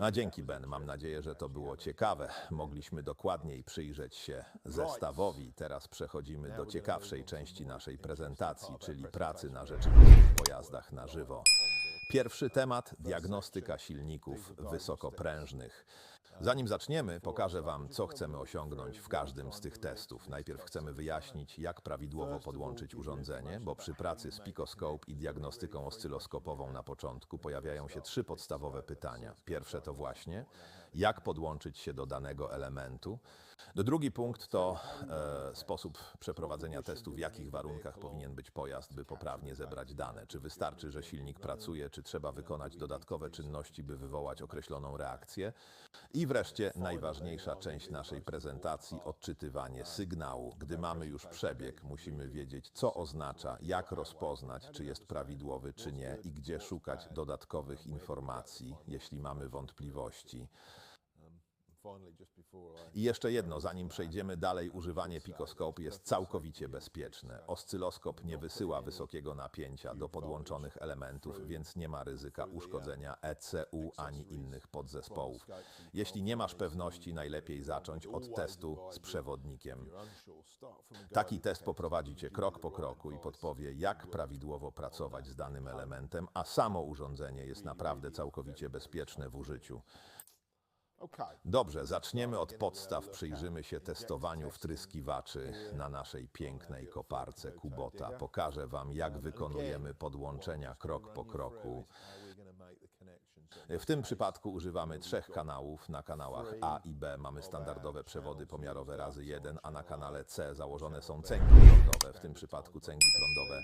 A dzięki Ben, mam nadzieję, że to było ciekawe. Mogliśmy dokładniej przyjrzeć się zestawowi. Teraz przechodzimy do ciekawszej części naszej prezentacji, czyli pracy na rzeczywistych pojazdach na żywo. Pierwszy temat diagnostyka silników wysokoprężnych. Zanim zaczniemy, pokażę Wam, co chcemy osiągnąć w każdym z tych testów. Najpierw chcemy wyjaśnić, jak prawidłowo podłączyć urządzenie, bo przy pracy z Picoscope i diagnostyką oscyloskopową na początku pojawiają się trzy podstawowe pytania. Pierwsze to właśnie, jak podłączyć się do danego elementu. Do drugi punkt to e, sposób przeprowadzenia testu, w jakich warunkach powinien być pojazd, by poprawnie zebrać dane. Czy wystarczy, że silnik pracuje, czy trzeba wykonać dodatkowe czynności, by wywołać określoną reakcję. I wreszcie najważniejsza część naszej prezentacji odczytywanie sygnału. Gdy mamy już przebieg, musimy wiedzieć, co oznacza, jak rozpoznać, czy jest prawidłowy, czy nie i gdzie szukać dodatkowych informacji, jeśli mamy wątpliwości. I jeszcze jedno, zanim przejdziemy dalej, używanie Picoscope jest całkowicie bezpieczne. Oscyloskop nie wysyła wysokiego napięcia do podłączonych elementów, więc nie ma ryzyka uszkodzenia ECU ani innych podzespołów. Jeśli nie masz pewności, najlepiej zacząć od testu z przewodnikiem. Taki test poprowadzi Cię krok po kroku i podpowie, jak prawidłowo pracować z danym elementem, a samo urządzenie jest naprawdę całkowicie bezpieczne w użyciu. Dobrze, zaczniemy od podstaw. Przyjrzymy się testowaniu wtryskiwaczy na naszej pięknej koparce Kubota. Pokażę Wam, jak wykonujemy podłączenia krok po kroku. W tym przypadku używamy trzech kanałów. Na kanałach A i B mamy standardowe przewody pomiarowe razy 1, a na kanale C założone są cęgi prądowe. W tym przypadku cęgi prądowe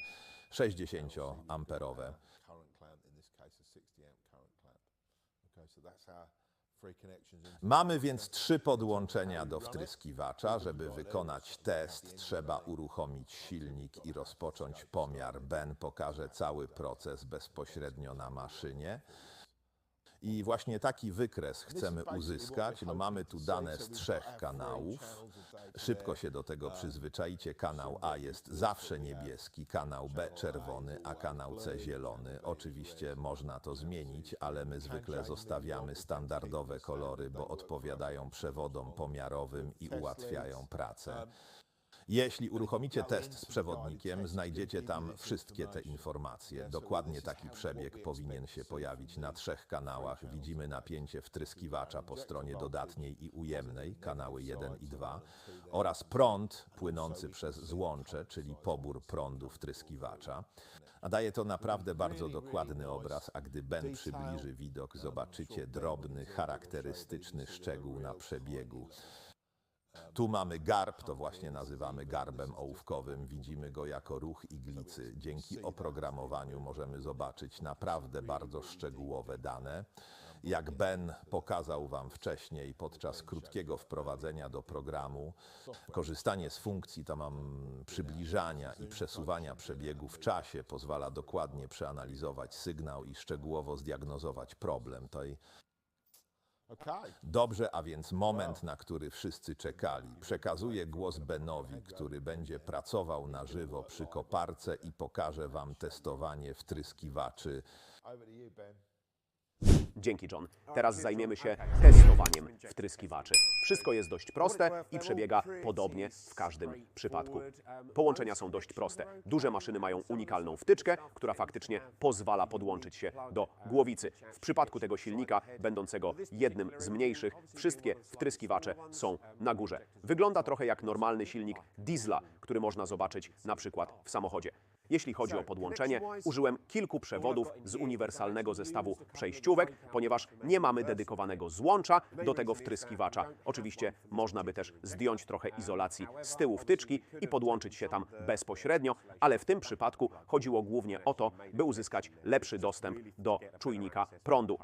60-amperowe. Mamy więc trzy podłączenia do wtryskiwacza. Żeby wykonać test, trzeba uruchomić silnik i rozpocząć pomiar. Ben pokaże cały proces bezpośrednio na maszynie. I właśnie taki wykres chcemy uzyskać. No mamy tu dane z trzech kanałów. Szybko się do tego przyzwyczaicie. Kanał A jest zawsze niebieski, kanał B czerwony, a kanał C zielony. Oczywiście można to zmienić, ale my zwykle zostawiamy standardowe kolory, bo odpowiadają przewodom pomiarowym i ułatwiają pracę. Jeśli uruchomicie test z przewodnikiem, znajdziecie tam wszystkie te informacje. Dokładnie taki przebieg powinien się pojawić na trzech kanałach. Widzimy napięcie wtryskiwacza po stronie dodatniej i ujemnej, kanały 1 i 2, oraz prąd płynący przez złącze, czyli pobór prądu wtryskiwacza. A daje to naprawdę bardzo dokładny obraz, a gdy Ben przybliży widok, zobaczycie drobny, charakterystyczny szczegół na przebiegu. Tu mamy garb, to właśnie nazywamy garbem ołówkowym. Widzimy go jako ruch iglicy. Dzięki oprogramowaniu możemy zobaczyć naprawdę bardzo szczegółowe dane. Jak Ben pokazał Wam wcześniej podczas krótkiego wprowadzenia do programu, korzystanie z funkcji to mam przybliżania i przesuwania przebiegu w czasie pozwala dokładnie przeanalizować sygnał i szczegółowo zdiagnozować problem. To Dobrze, a więc moment, na który wszyscy czekali. Przekazuję głos Benowi, który będzie pracował na żywo przy koparce i pokaże Wam testowanie wtryskiwaczy. Dzięki, John. Teraz zajmiemy się testowaniem wtryskiwaczy. Wszystko jest dość proste i przebiega podobnie w każdym przypadku. Połączenia są dość proste. Duże maszyny mają unikalną wtyczkę, która faktycznie pozwala podłączyć się do głowicy. W przypadku tego silnika, będącego jednym z mniejszych, wszystkie wtryskiwacze są na górze. Wygląda trochę jak normalny silnik diesla, który można zobaczyć na przykład w samochodzie. Jeśli chodzi o podłączenie, użyłem kilku przewodów z uniwersalnego zestawu przejściówek, ponieważ nie mamy dedykowanego złącza do tego wtryskiwacza. Oczywiście można by też zdjąć trochę izolacji z tyłu wtyczki i podłączyć się tam bezpośrednio, ale w tym przypadku chodziło głównie o to, by uzyskać lepszy dostęp do czujnika prądu.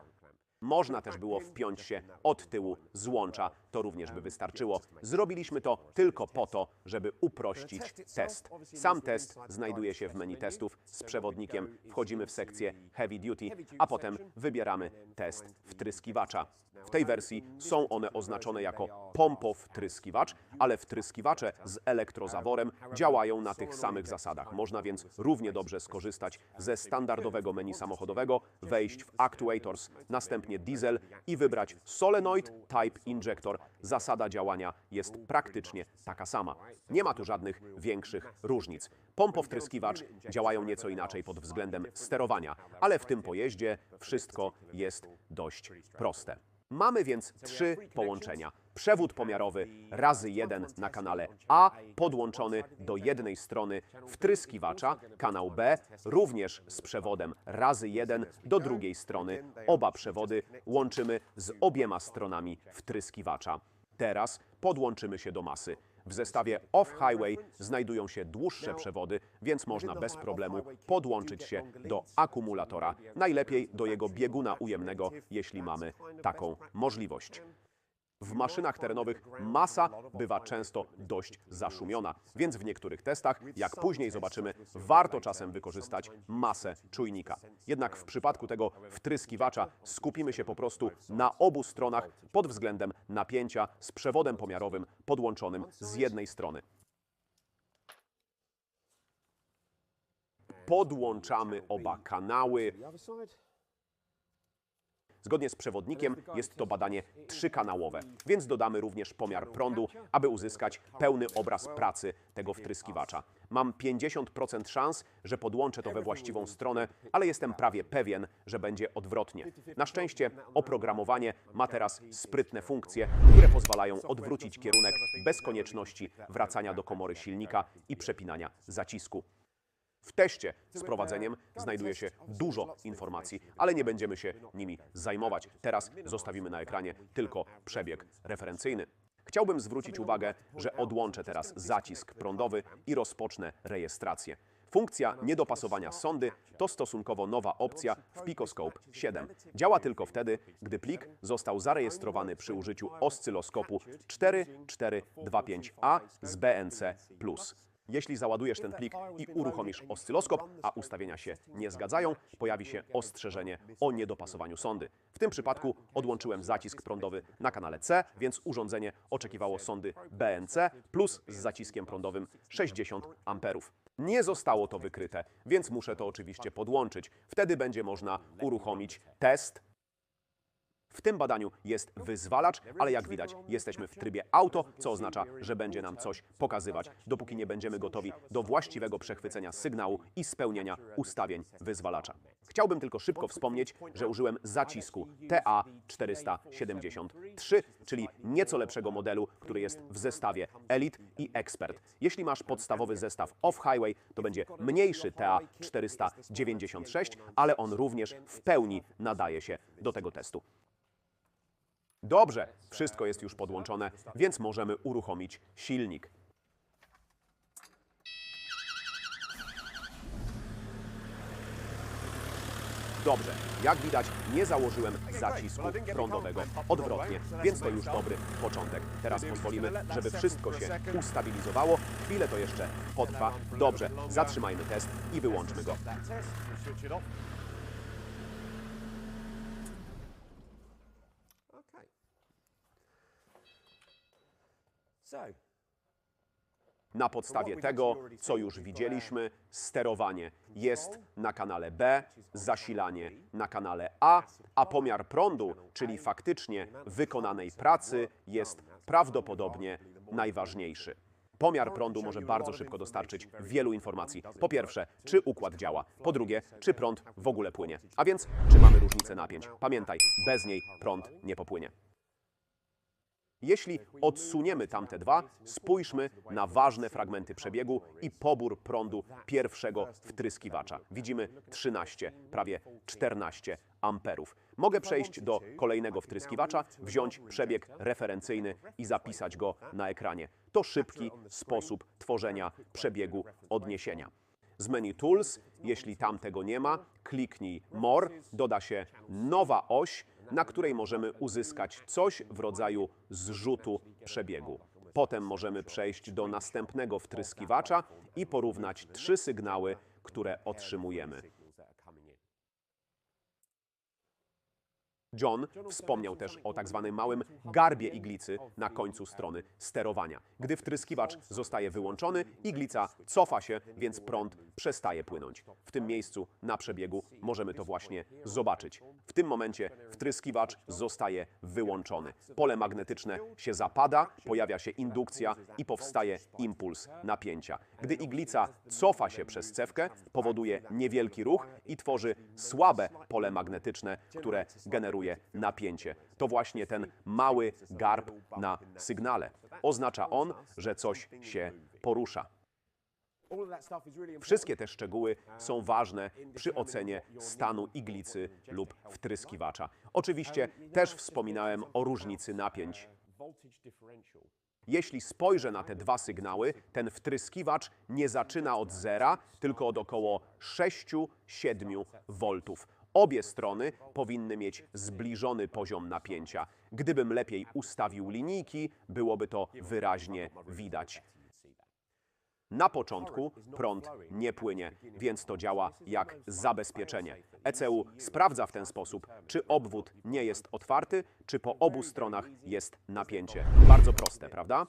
Można też było wpiąć się od tyłu z łącza, to również by wystarczyło. Zrobiliśmy to tylko po to, żeby uprościć test. Sam test znajduje się w menu testów z przewodnikiem. Wchodzimy w sekcję Heavy Duty, a potem wybieramy test wtryskiwacza. W tej wersji są one oznaczone jako pompowtryskiwacz, ale wtryskiwacze z elektrozaworem działają na tych samych zasadach. Można więc równie dobrze skorzystać ze standardowego menu samochodowego, wejść w Actuators, następnie Diesel i wybrać Solenoid Type Injector. Zasada działania jest praktycznie taka sama. Nie ma tu żadnych większych różnic. Pompowtryskiwacz działają nieco inaczej pod względem sterowania, ale w tym pojeździe wszystko jest dość proste. Mamy więc trzy połączenia. Przewód pomiarowy razy jeden na kanale A podłączony do jednej strony wtryskiwacza, kanał B również z przewodem razy jeden do drugiej strony. Oba przewody łączymy z obiema stronami wtryskiwacza. Teraz podłączymy się do masy. W zestawie off-highway znajdują się dłuższe przewody, więc można bez problemu podłączyć się do akumulatora, najlepiej do jego bieguna ujemnego, jeśli mamy taką możliwość. W maszynach terenowych masa bywa często dość zaszumiona, więc w niektórych testach, jak później zobaczymy, warto czasem wykorzystać masę czujnika. Jednak w przypadku tego wtryskiwacza skupimy się po prostu na obu stronach pod względem napięcia z przewodem pomiarowym podłączonym z jednej strony. Podłączamy oba kanały. Zgodnie z przewodnikiem jest to badanie trzykanałowe, więc dodamy również pomiar prądu, aby uzyskać pełny obraz pracy tego wtryskiwacza. Mam 50% szans, że podłączę to we właściwą stronę, ale jestem prawie pewien, że będzie odwrotnie. Na szczęście oprogramowanie ma teraz sprytne funkcje, które pozwalają odwrócić kierunek bez konieczności wracania do komory silnika i przepinania zacisku. W teście z prowadzeniem znajduje się dużo informacji, ale nie będziemy się nimi zajmować. Teraz zostawimy na ekranie tylko przebieg referencyjny. Chciałbym zwrócić uwagę, że odłączę teraz zacisk prądowy i rozpocznę rejestrację. Funkcja niedopasowania sondy to stosunkowo nowa opcja w Picoscope 7. Działa tylko wtedy, gdy plik został zarejestrowany przy użyciu oscyloskopu 4425A z BNC+. Jeśli załadujesz ten plik i uruchomisz oscyloskop, a ustawienia się nie zgadzają, pojawi się ostrzeżenie o niedopasowaniu sondy. W tym przypadku odłączyłem zacisk prądowy na kanale C, więc urządzenie oczekiwało sondy BNC plus z zaciskiem prądowym 60 amperów. Nie zostało to wykryte, więc muszę to oczywiście podłączyć. Wtedy będzie można uruchomić test w tym badaniu jest wyzwalacz, ale jak widać, jesteśmy w trybie auto, co oznacza, że będzie nam coś pokazywać, dopóki nie będziemy gotowi do właściwego przechwycenia sygnału i spełnienia ustawień wyzwalacza. Chciałbym tylko szybko wspomnieć, że użyłem zacisku TA473, czyli nieco lepszego modelu, który jest w zestawie Elite i Expert. Jeśli masz podstawowy zestaw Off-Highway, to będzie mniejszy TA496, ale on również w pełni nadaje się do tego testu. Dobrze, wszystko jest już podłączone, więc możemy uruchomić silnik. Dobrze, jak widać, nie założyłem zacisku prądowego odwrotnie, więc to już dobry początek. Teraz pozwolimy, żeby wszystko się ustabilizowało. Chwilę to jeszcze potrwa. Dobrze, zatrzymajmy test i wyłączmy go. Na podstawie tego, co już widzieliśmy, sterowanie jest na kanale B, zasilanie na kanale A, a pomiar prądu, czyli faktycznie wykonanej pracy, jest prawdopodobnie najważniejszy. Pomiar prądu może bardzo szybko dostarczyć wielu informacji. Po pierwsze, czy układ działa. Po drugie, czy prąd w ogóle płynie. A więc, czy mamy różnicę napięć. Pamiętaj, bez niej prąd nie popłynie. Jeśli odsuniemy tamte dwa, spójrzmy na ważne fragmenty przebiegu i pobór prądu pierwszego wtryskiwacza. Widzimy 13, prawie 14 amperów. Mogę przejść do kolejnego wtryskiwacza, wziąć przebieg referencyjny i zapisać go na ekranie. To szybki sposób tworzenia przebiegu odniesienia. Z menu Tools, jeśli tam tego nie ma, kliknij More, doda się nowa oś, na której możemy uzyskać coś w rodzaju zrzutu przebiegu. Potem możemy przejść do następnego wtryskiwacza i porównać trzy sygnały, które otrzymujemy. John wspomniał też o tak zwanym małym garbie iglicy na końcu strony sterowania. Gdy wtryskiwacz zostaje wyłączony, iglica cofa się, więc prąd przestaje płynąć. W tym miejscu na przebiegu możemy to właśnie zobaczyć. W tym momencie wtryskiwacz zostaje wyłączony. Pole magnetyczne się zapada, pojawia się indukcja i powstaje impuls napięcia. Gdy iglica cofa się przez cewkę, powoduje niewielki ruch i tworzy słabe pole magnetyczne, które generuje napięcie. To właśnie ten mały garb na sygnale. Oznacza on, że coś się porusza. Wszystkie te szczegóły są ważne przy ocenie stanu iglicy lub wtryskiwacza. Oczywiście też wspominałem o różnicy napięć. Jeśli spojrzę na te dwa sygnały, ten wtryskiwacz nie zaczyna od zera, tylko od około 6-7 V. Obie strony powinny mieć zbliżony poziom napięcia. Gdybym lepiej ustawił linijki, byłoby to wyraźnie widać. Na początku prąd nie płynie, więc to działa jak zabezpieczenie. ECU sprawdza w ten sposób, czy obwód nie jest otwarty, czy po obu stronach jest napięcie. Bardzo proste, prawda?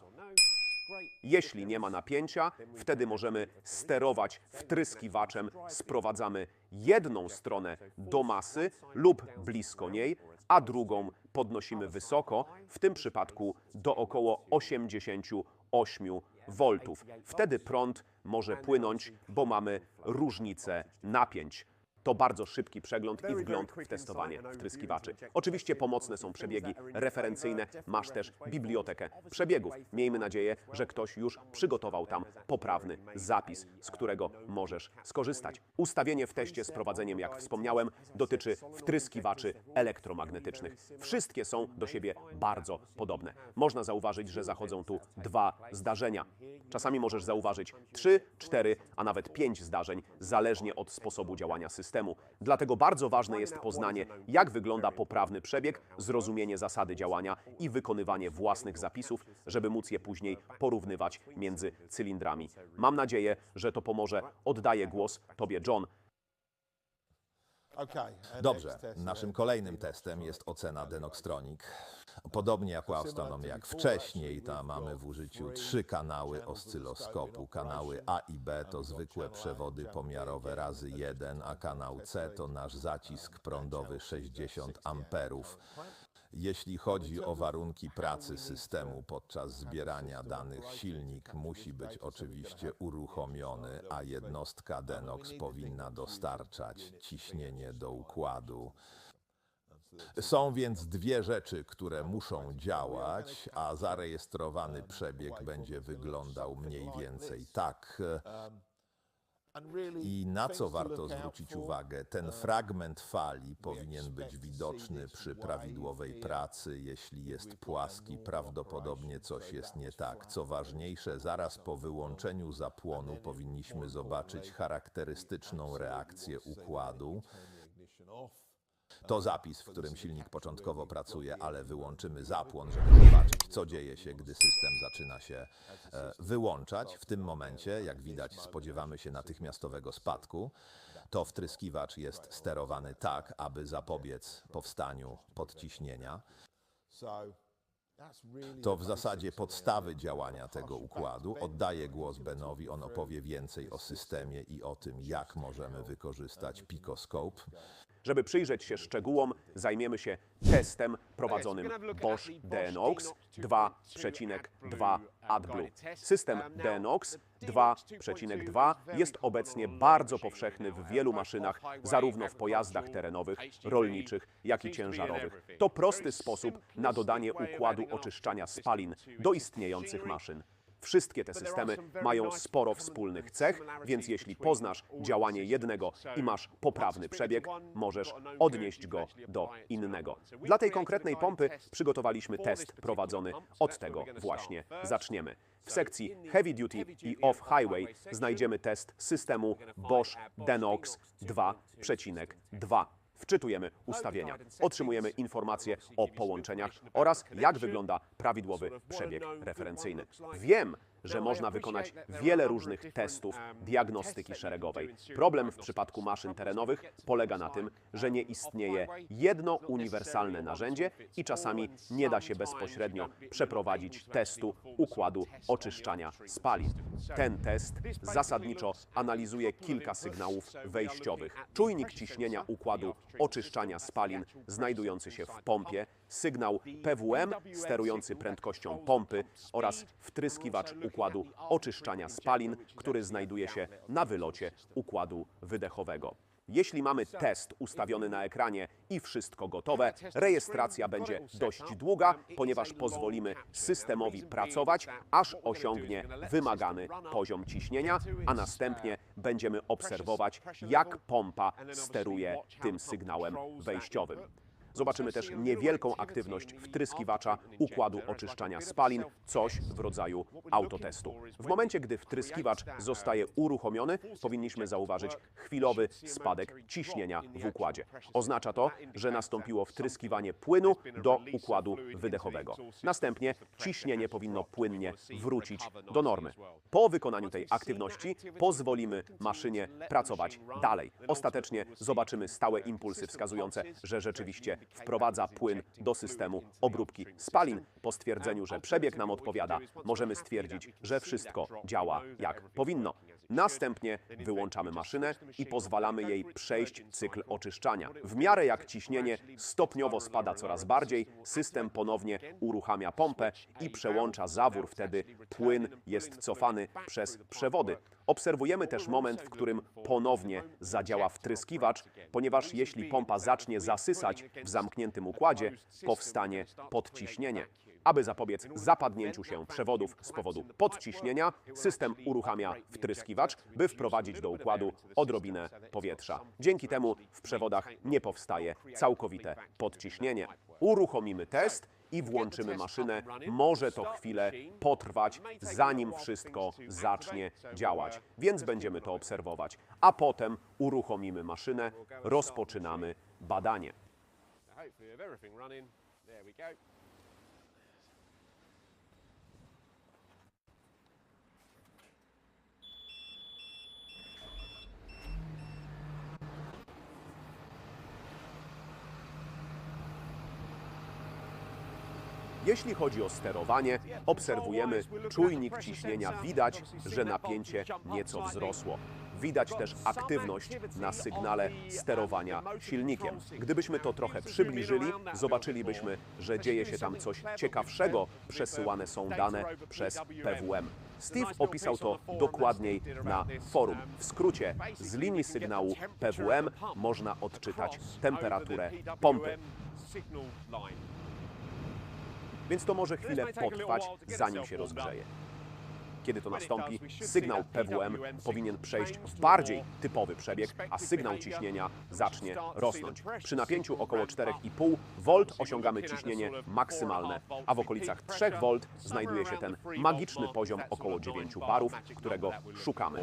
Jeśli nie ma napięcia, wtedy możemy sterować wtryskiwaczem. Sprowadzamy jedną stronę do masy lub blisko niej, a drugą podnosimy wysoko, w tym przypadku do około 88 V. Wtedy prąd może płynąć, bo mamy różnicę napięć. To bardzo szybki przegląd i wgląd w testowanie wtryskiwaczy. Oczywiście pomocne są przebiegi referencyjne, masz też bibliotekę przebiegów. Miejmy nadzieję, że ktoś już przygotował tam poprawny zapis, z którego możesz skorzystać. Ustawienie w teście z prowadzeniem, jak wspomniałem, dotyczy wtryskiwaczy elektromagnetycznych. Wszystkie są do siebie bardzo podobne. Można zauważyć, że zachodzą tu dwa zdarzenia. Czasami możesz zauważyć trzy, cztery, a nawet pięć zdarzeń, zależnie od sposobu działania systemu. Dlatego bardzo ważne jest poznanie, jak wygląda poprawny przebieg, zrozumienie zasady działania i wykonywanie własnych zapisów, żeby móc je później porównywać między cylindrami. Mam nadzieję, że to pomoże. Oddaję głos Tobie, John. Dobrze, naszym kolejnym testem jest ocena Denoxtronic. Podobnie jak u Astronom jak wcześniej, tam mamy w użyciu trzy kanały oscyloskopu. Kanały A i B to zwykłe przewody pomiarowe razy 1, a kanał C to nasz zacisk prądowy 60 amperów. Jeśli chodzi o warunki pracy systemu podczas zbierania danych, silnik musi być oczywiście uruchomiony, a jednostka Denox powinna dostarczać ciśnienie do układu. Są więc dwie rzeczy, które muszą działać, a zarejestrowany przebieg będzie wyglądał mniej więcej tak. I na co warto zwrócić uwagę? Ten fragment fali powinien być widoczny przy prawidłowej pracy. Jeśli jest płaski, prawdopodobnie coś jest nie tak. Co ważniejsze, zaraz po wyłączeniu zapłonu powinniśmy zobaczyć charakterystyczną reakcję układu. To zapis, w którym silnik początkowo pracuje, ale wyłączymy zapłon, żeby zobaczyć, co dzieje się, gdy system zaczyna się e, wyłączać. W tym momencie, jak widać, spodziewamy się natychmiastowego spadku. To wtryskiwacz jest sterowany tak, aby zapobiec powstaniu podciśnienia. To w zasadzie podstawy działania tego układu. Oddaję głos Benowi, on opowie więcej o systemie i o tym, jak możemy wykorzystać Picoscope. Żeby przyjrzeć się szczegółom, zajmiemy się testem prowadzonym Bosch DNOX 2,2 AdBlue. System DNOX 2,2 jest obecnie bardzo powszechny w wielu maszynach, zarówno w pojazdach terenowych, rolniczych, jak i ciężarowych. To prosty sposób na dodanie układu oczyszczania spalin do istniejących maszyn. Wszystkie te systemy mają sporo wspólnych cech, więc jeśli poznasz działanie jednego i masz poprawny przebieg, możesz odnieść go do innego. Dla tej konkretnej pompy przygotowaliśmy test prowadzony od tego właśnie zaczniemy. W sekcji Heavy Duty i Off Highway znajdziemy test systemu Bosch Denox 2,2. Wczytujemy ustawienia. Otrzymujemy informacje o połączeniach oraz jak wygląda prawidłowy przebieg referencyjny. Wiem, że można wykonać wiele różnych testów diagnostyki szeregowej. Problem w przypadku maszyn terenowych polega na tym, że nie istnieje jedno uniwersalne narzędzie i czasami nie da się bezpośrednio przeprowadzić testu układu oczyszczania spalin. Ten test zasadniczo analizuje kilka sygnałów wejściowych. Czujnik ciśnienia układu oczyszczania spalin znajdujący się w pompie, sygnał PWM sterujący prędkością pompy oraz wtryskiwacz układu oczyszczania spalin, który znajduje się na wylocie układu wydechowego. Jeśli mamy test ustawiony na ekranie i wszystko gotowe, rejestracja będzie dość długa, ponieważ pozwolimy systemowi pracować, aż osiągnie wymagany poziom ciśnienia, a następnie będziemy obserwować, jak pompa steruje tym sygnałem wejściowym. Zobaczymy też niewielką aktywność wtryskiwacza układu oczyszczania spalin, coś w rodzaju autotestu. W momencie, gdy wtryskiwacz zostaje uruchomiony, powinniśmy zauważyć chwilowy spadek ciśnienia w układzie. Oznacza to, że nastąpiło wtryskiwanie płynu do układu wydechowego. Następnie ciśnienie powinno płynnie wrócić do normy. Po wykonaniu tej aktywności pozwolimy maszynie pracować dalej. Ostatecznie zobaczymy stałe impulsy wskazujące, że rzeczywiście wprowadza płyn do systemu obróbki spalin. Po stwierdzeniu, że przebieg nam odpowiada, możemy stwierdzić, że wszystko działa jak powinno. Następnie wyłączamy maszynę i pozwalamy jej przejść cykl oczyszczania. W miarę jak ciśnienie stopniowo spada coraz bardziej, system ponownie uruchamia pompę i przełącza zawór. Wtedy płyn jest cofany przez przewody. Obserwujemy też moment, w którym ponownie zadziała wtryskiwacz, ponieważ jeśli pompa zacznie zasysać w zamkniętym układzie, powstanie podciśnienie. Aby zapobiec zapadnięciu się przewodów z powodu podciśnienia, system uruchamia wtryskiwacz, by wprowadzić do układu odrobinę powietrza. Dzięki temu w przewodach nie powstaje całkowite podciśnienie. Uruchomimy test i włączymy maszynę. Może to chwilę potrwać, zanim wszystko zacznie działać, więc będziemy to obserwować. A potem uruchomimy maszynę, rozpoczynamy badanie. There we go. Jeśli chodzi o sterowanie, obserwujemy czujnik ciśnienia. Widać, że napięcie nieco wzrosło. Widać też aktywność na sygnale sterowania silnikiem. Gdybyśmy to trochę przybliżyli, zobaczylibyśmy, że dzieje się tam coś ciekawszego. Przesyłane są dane przez PWM. Steve opisał to dokładniej na forum. W skrócie, z linii sygnału PWM można odczytać temperaturę pompy. Więc to może chwilę potrwać, zanim się rozgrzeje. Kiedy to nastąpi, sygnał PWM powinien przejść w bardziej typowy przebieg, a sygnał ciśnienia zacznie rosnąć. Przy napięciu około 4,5 V osiągamy ciśnienie maksymalne, a w okolicach 3 V znajduje się ten magiczny poziom około 9 barów, którego szukamy.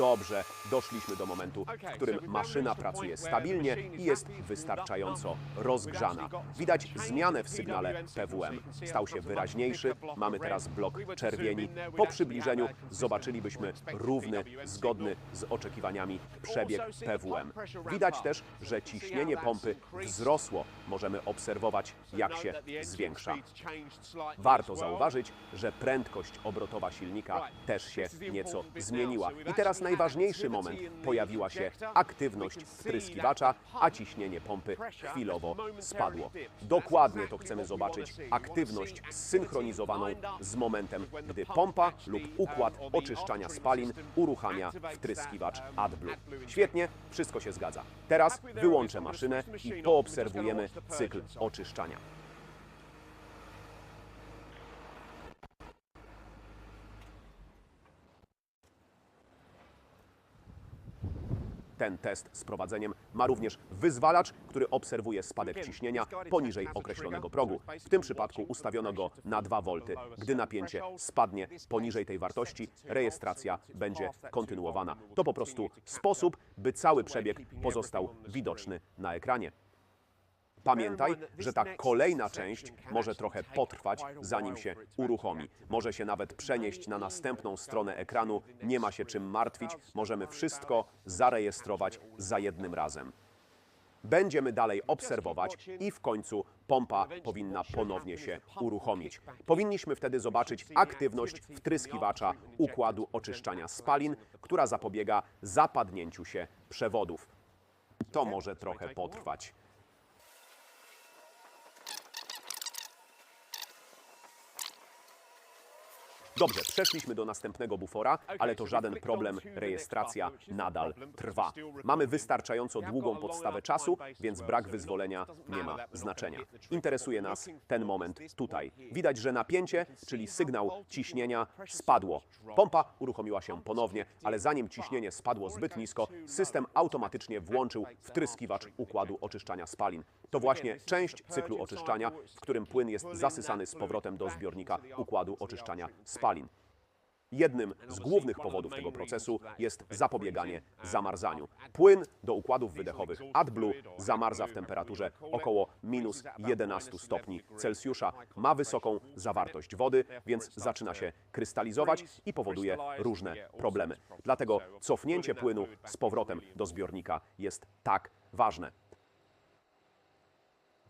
Dobrze, doszliśmy do momentu, w którym maszyna pracuje stabilnie i jest wystarczająco rozgrzana. Widać zmianę w sygnale PWM. Stał się wyraźniejszy, mamy teraz blok czerwieni. Po przybliżeniu zobaczylibyśmy równy, zgodny z oczekiwaniami przebieg PWM. Widać też, że ciśnienie pompy wzrosło. Możemy obserwować, jak się zwiększa. Warto zauważyć, że prędkość obrotowa silnika też się nieco zmieniła. I teraz najważniejszy moment. Pojawiła się aktywność wtryskiwacza, a ciśnienie pompy chwilowo spadło. Dokładnie to chcemy zobaczyć. Aktywność zsynchronizowaną z momentem, gdy pompa lub układ oczyszczania spalin uruchamia wtryskiwacz AdBlue. Świetnie, wszystko się zgadza. Teraz wyłączę maszynę i poobserwujemy cykl oczyszczania. Ten test z prowadzeniem ma również wyzwalacz, który obserwuje spadek ciśnienia poniżej określonego progu. W tym przypadku ustawiono go na 2 V. Gdy napięcie spadnie poniżej tej wartości, rejestracja będzie kontynuowana. To po prostu sposób, by cały przebieg pozostał widoczny na ekranie. Pamiętaj, że ta kolejna część może trochę potrwać, zanim się uruchomi. Może się nawet przenieść na następną stronę ekranu. Nie ma się czym martwić. Możemy wszystko zarejestrować za jednym razem. Będziemy dalej obserwować i w końcu pompa powinna ponownie się uruchomić. Powinniśmy wtedy zobaczyć aktywność wtryskiwacza układu oczyszczania spalin, która zapobiega zapadnięciu się przewodów. To może trochę potrwać. Dobrze, przeszliśmy do następnego bufora, ale to żaden problem, rejestracja nadal trwa. Mamy wystarczająco długą podstawę czasu, więc brak wyzwolenia nie ma znaczenia. Interesuje nas ten moment tutaj. Widać, że napięcie, czyli sygnał ciśnienia, spadło. Pompa uruchomiła się ponownie, ale zanim ciśnienie spadło zbyt nisko, system automatycznie włączył wtryskiwacz układu oczyszczania spalin. To właśnie część cyklu oczyszczania, w którym płyn jest zasysany z powrotem do zbiornika układu oczyszczania spalin. Jednym z głównych powodów tego procesu jest zapobieganie zamarzaniu. Płyn do układów wydechowych AdBlue zamarza w temperaturze około minus 11 stopni Celsjusza. Ma wysoką zawartość wody, więc zaczyna się krystalizować i powoduje różne problemy. Dlatego cofnięcie płynu z powrotem do zbiornika jest tak ważne.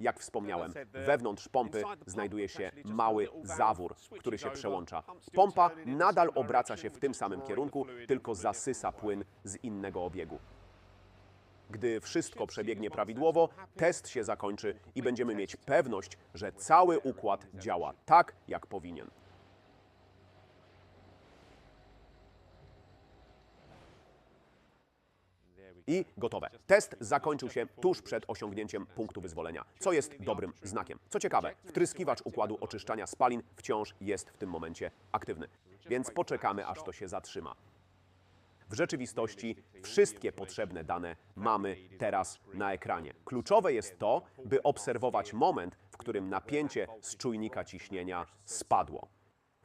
Jak wspomniałem, wewnątrz pompy znajduje się mały zawór, który się przełącza. Pompa nadal obraca się w tym samym kierunku, tylko zasysa płyn z innego obiegu. Gdy wszystko przebiegnie prawidłowo, test się zakończy i będziemy mieć pewność, że cały układ działa tak, jak powinien. I gotowe. Test zakończył się tuż przed osiągnięciem punktu wyzwolenia, co jest dobrym znakiem. Co ciekawe, wtryskiwacz układu oczyszczania spalin wciąż jest w tym momencie aktywny, więc poczekamy, aż to się zatrzyma. W rzeczywistości wszystkie potrzebne dane mamy teraz na ekranie. Kluczowe jest to, by obserwować moment, w którym napięcie z czujnika ciśnienia spadło.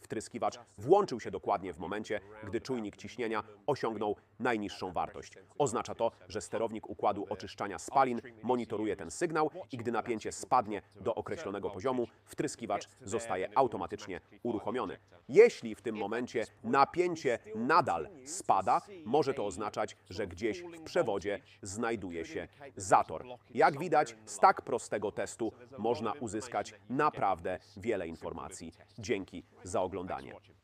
Wtryskiwacz włączył się dokładnie w momencie, gdy czujnik ciśnienia osiągnął najniższą wartość. Oznacza to, że sterownik układu oczyszczania spalin monitoruje ten sygnał i gdy napięcie spadnie do określonego poziomu, wtryskiwacz zostaje automatycznie uruchomiony. Jeśli w tym momencie napięcie nadal spada, może to oznaczać, że gdzieś w przewodzie znajduje się zator. Jak widać, z tak prostego testu można uzyskać naprawdę wiele informacji. Dzięki za oglądanie.